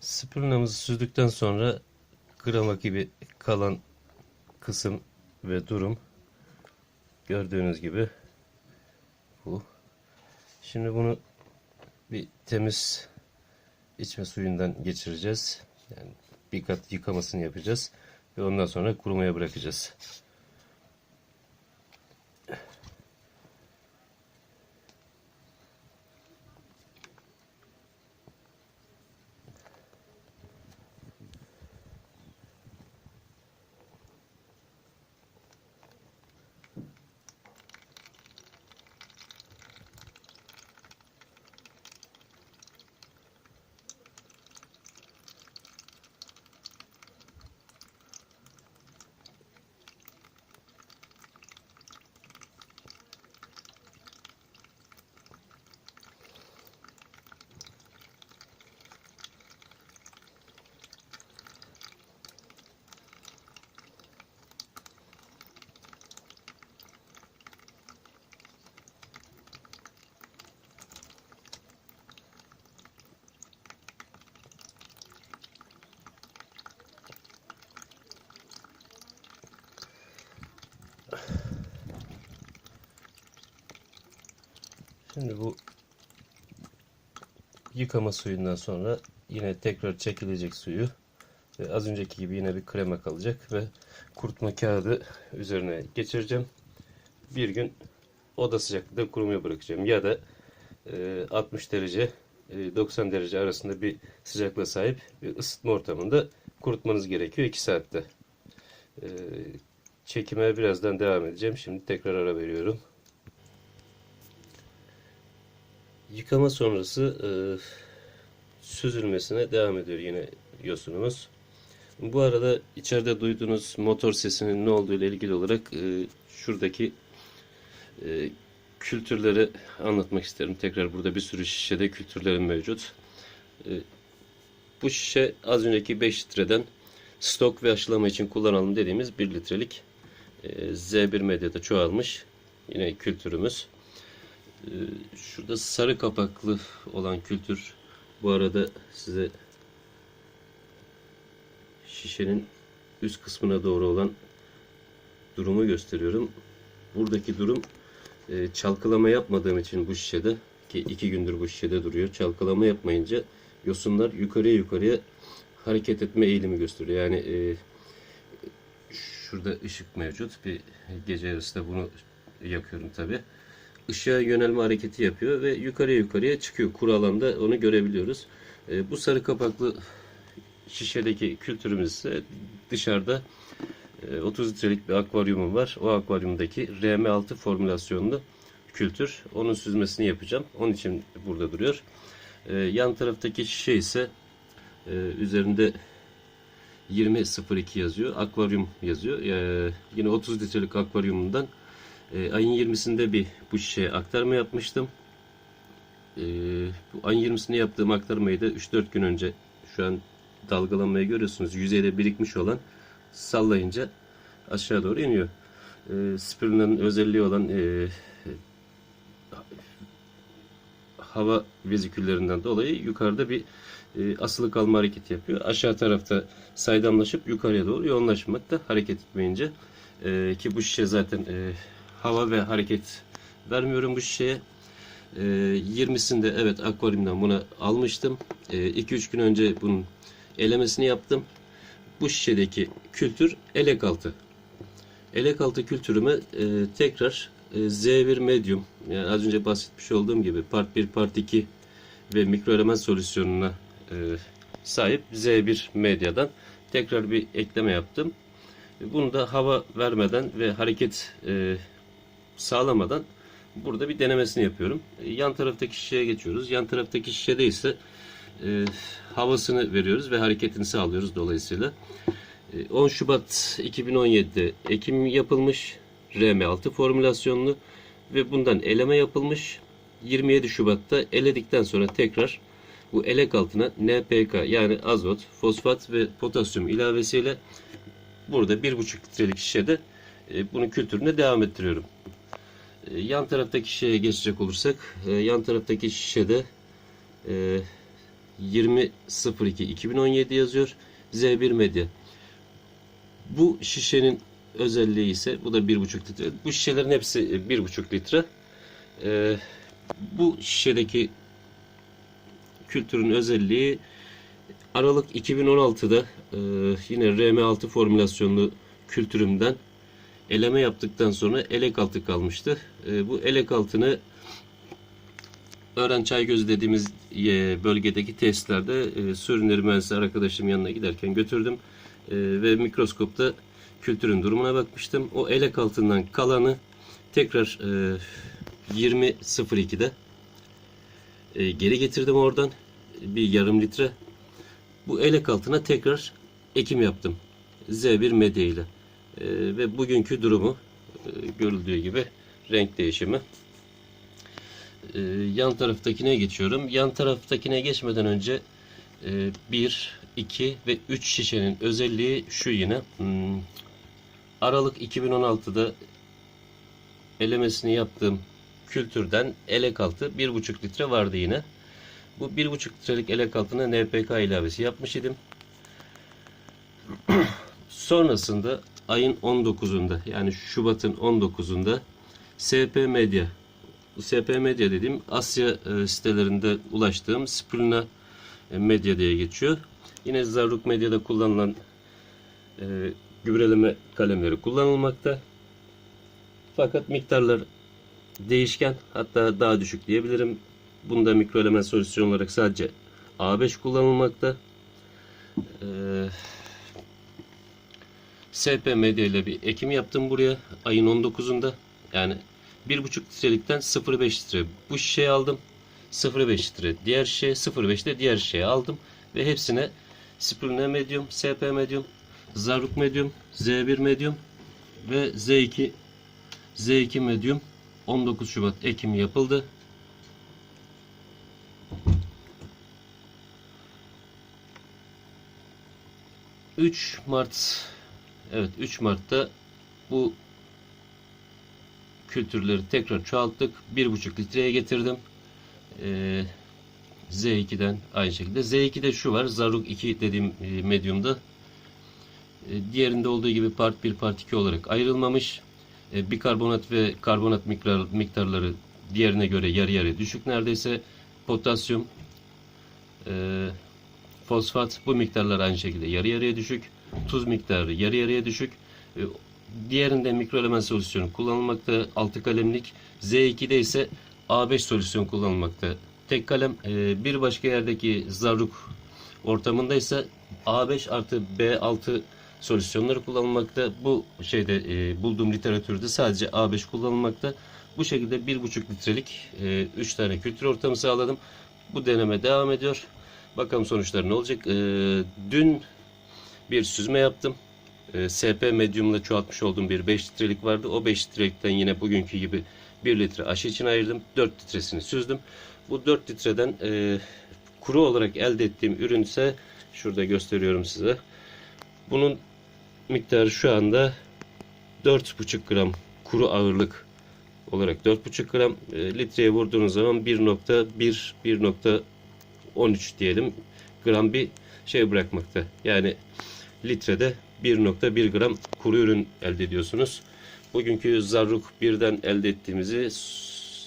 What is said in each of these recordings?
Spirunamızı süzdükten sonra grama gibi kalan kısım ve durum gördüğünüz gibi bu. Şimdi bunu bir temiz içme suyundan geçireceğiz. Yani bir kat yıkamasını yapacağız ve ondan sonra kurumaya bırakacağız. Şimdi bu yıkama suyundan sonra yine tekrar çekilecek suyu ve az önceki gibi yine bir krema kalacak ve kurutma kağıdı üzerine geçireceğim. Bir gün oda sıcaklığında kurumaya bırakacağım ya da e, 60 derece e, 90 derece arasında bir sıcaklığa sahip bir ısıtma ortamında kurutmanız gerekiyor 2 saatte. E, çekime birazdan devam edeceğim. Şimdi tekrar ara veriyorum. Yıkama sonrası e, süzülmesine devam ediyor yine yosunumuz. Bu arada içeride duyduğunuz motor sesinin ne olduğu ile ilgili olarak e, şuradaki e, kültürleri anlatmak isterim. Tekrar burada bir sürü şişede kültürlerim mevcut. E, bu şişe az önceki 5 litreden stok ve aşılama için kullanalım dediğimiz 1 litrelik e, Z1 medyada çoğalmış yine kültürümüz. Ee, Şurada sarı kapaklı olan kültür. Bu arada size şişenin üst kısmına doğru olan durumu gösteriyorum. Buradaki durum e, çalkalama yapmadığım için bu şişede ki iki gündür bu şişede duruyor. Çalkalama yapmayınca yosunlar yukarıya yukarıya hareket etme eğilimi gösteriyor. Yani e, şurada ışık mevcut. Bir gece yarısı da bunu yakıyorum tabi ışığa yönelme hareketi yapıyor ve yukarıya yukarıya çıkıyor. Kuru alanda onu görebiliyoruz. E, bu sarı kapaklı şişedeki kültürümüz ise dışarıda e, 30 litrelik bir akvaryumum var. O akvaryumdaki RM6 formülasyonlu kültür. Onun süzmesini yapacağım. Onun için burada duruyor. E, yan taraftaki şişe ise e, üzerinde 2002 yazıyor. Akvaryum yazıyor. E, yine 30 litrelik akvaryumundan e, ayın 20'sinde bir bu şişeye aktarma yapmıştım. E, bu ayın 20'sinde yaptığım aktarmayı da 3-4 gün önce şu an dalgalanmayı görüyorsunuz. Yüzeyde birikmiş olan sallayınca aşağı doğru iniyor. E, spirulинa'nın özelliği olan e, hava veziküllerinden dolayı yukarıda bir e, asılı kalma hareketi yapıyor. Aşağı tarafta saydamlaşıp yukarıya doğru yoğunlaşmakta hareket etmeyince e, ki bu şişe zaten e, hava ve hareket vermiyorum bu şişeye. E, 20'sinde evet akvaryumdan bunu almıştım. 2-3 e, gün önce bunun elemesini yaptım. Bu şişedeki kültür elek altı. Elek altı kültürüme e, tekrar e, Z1 medium yani az önce bahsetmiş olduğum gibi part 1 part 2 ve mikro element solüsyonuna e, sahip Z1 medyadan tekrar bir ekleme yaptım. Bunu da hava vermeden ve hareket e, sağlamadan burada bir denemesini yapıyorum. E, yan taraftaki şişeye geçiyoruz. Yan taraftaki şişede ise e, havasını veriyoruz ve hareketini sağlıyoruz dolayısıyla. E, 10 Şubat 2017'de ekim yapılmış RM6 formülasyonlu ve bundan eleme yapılmış. 27 Şubat'ta eledikten sonra tekrar bu elek altına NPK yani azot, fosfat ve potasyum ilavesiyle burada 1,5 litrelik şişede e, bunun kültürüne devam ettiriyorum. E, yan taraftaki şişeye geçecek olursak e, yan taraftaki şişede 20.02 2017 yazıyor. Z1 Medya. Bu şişenin özelliği ise bu da 1,5 litre. Bu şişelerin hepsi 1,5 litre. Ee, bu şişedeki kültürün özelliği Aralık 2016'da e, yine RM6 formülasyonlu kültürümden eleme yaptıktan sonra elek altı kalmıştı. E, bu elek altını Öğren Çaygözü dediğimiz e, bölgedeki testlerde e, su ürünleri mühendisi arkadaşım yanına giderken götürdüm. E, ve mikroskopta kültürün durumuna bakmıştım. O elek altından kalanı tekrar e, 20.02'de e, geri getirdim oradan bir yarım litre. Bu elek altına tekrar ekim yaptım. Z1 medya ile. E, ve bugünkü durumu e, görüldüğü gibi renk değişimi. E, yan taraftakine geçiyorum. Yan taraftakine geçmeden önce 1, 2 ve 3 şişenin özelliği şu yine. Hmm, Aralık 2016'da elemesini yaptığım kültürden elek altı 1,5 litre vardı yine. Bu 1,5 litrelik elek altına NPK ilavesi yapmış idim. Sonrasında ayın 19'unda yani Şubat'ın 19'unda SP Medya SP Medya dediğim Asya e, sitelerinde ulaştığım Spirulina e, Medya diye geçiyor. Yine Zarruk Medya'da kullanılan e, gübreleme kalemleri kullanılmakta. Fakat miktarlar değişken hatta daha düşük diyebilirim. Bunda mikroelement solüsyon olarak sadece A5 kullanılmakta. Ee, SP medya ile bir ekim yaptım buraya ayın 19'unda. Yani 1,5 litrelikten 0,5 litre bu şişeyi aldım. 0,5 litre diğer şişe 0,5 de diğer şişeye aldım. Ve hepsine Spirulina Medium, SP Medium, Zaruk Medium, Z1 Medium ve Z2 Z2 Medium 19 Şubat ekim yapıldı. ...3 Mart... ...evet 3 Mart'ta... ...bu... ...kültürleri tekrar çoğalttık... ...1,5 litreye getirdim... Ee, Z2'den aynı şekilde... ...Z2'de şu var... ...Zaruk 2 dediğim e, medyumda... E, ...diğerinde olduğu gibi part 1 part 2 olarak ayrılmamış... E, bikarbonat ve karbonat miktar, miktarları diğerine göre yarı yarıya düşük neredeyse. Potasyum, e, fosfat bu miktarlar aynı şekilde yarı yarıya düşük. Tuz miktarı yarı yarıya düşük. E, diğerinde mikroelement solüsyonu kullanılmakta. 6 kalemlik. Z2'de ise A5 solüsyon kullanılmakta. Tek kalem e, bir başka yerdeki zarruk ortamında ise A5 artı B6 solüsyonları kullanılmakta. Bu şeyde e, bulduğum literatürde sadece A5 kullanılmakta. Bu şekilde 1,5 litrelik 3 e, tane kültür ortamı sağladım. Bu deneme devam ediyor. Bakalım sonuçlar ne olacak. Dün bir süzme yaptım. E, SP medyumla çoğaltmış olduğum bir 5 litrelik vardı. O 5 litrelikten yine bugünkü gibi 1 litre aşı için ayırdım. 4 litresini süzdüm. Bu 4 litreden e, kuru olarak elde ettiğim ürün ise şurada gösteriyorum size. Bunun miktarı şu anda 4,5 gram kuru ağırlık olarak 4,5 gram e, litreye vurduğunuz zaman 1.1 1.13 diyelim gram bir şey bırakmakta. Yani litrede 1.1 gram kuru ürün elde ediyorsunuz. Bugünkü Zarruk 1'den elde ettiğimizi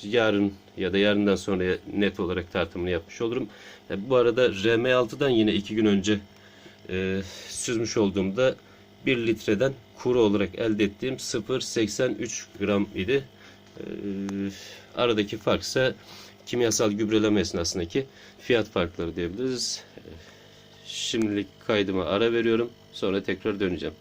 yarın ya da yarından sonra net olarak tartımını yapmış olurum. Yani bu arada RM6'dan yine 2 gün önce e, süzmüş olduğumda 1 litreden kuru olarak elde ettiğim 0.83 gram idi. E, aradaki fark ise kimyasal gübreleme esnasındaki fiyat farkları diyebiliriz. Şimdilik kaydıma ara veriyorum. Sonra tekrar döneceğim.